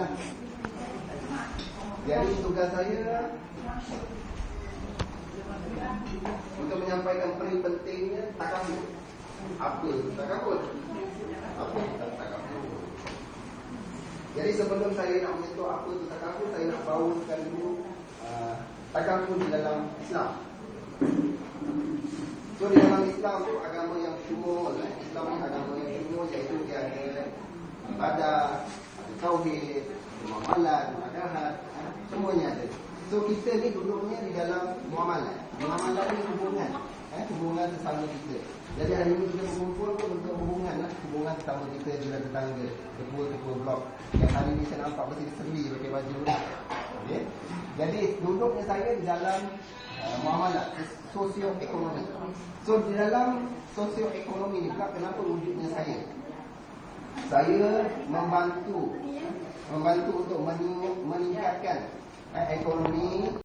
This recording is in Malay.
lah. Jadi tugas saya untuk menyampaikan peri pentingnya takabur. Apa takabur? Apa takabur? Jadi sebelum saya nak menyentuh apa itu takabur, saya nak bawakan dulu uh, takabur di dalam Islam. So di dalam Islam tu agama yang syumul eh? Islam ni agama yang syumul iaitu dia ada ibadah, ada tauhid, muamalat, muamalat, eh? semuanya ada. So kita ni duduknya di dalam muamalat. Muamalat ni hubungan, eh? hubungan sesama kita. Jadi hari ini kita berkumpul pun untuk hubungan lah, hubungan sesama kita jiran tetangga, ketua-ketua blok. Yang hari ini saya nampak mesti seli pakai baju. Okay? Jadi duduknya saya di dalam uh, muamalat sosioekonomi. So di dalam sosioekonomi ni pula kenapa wujudnya saya? Saya membantu membantu untuk meningkatkan eh, ekonomi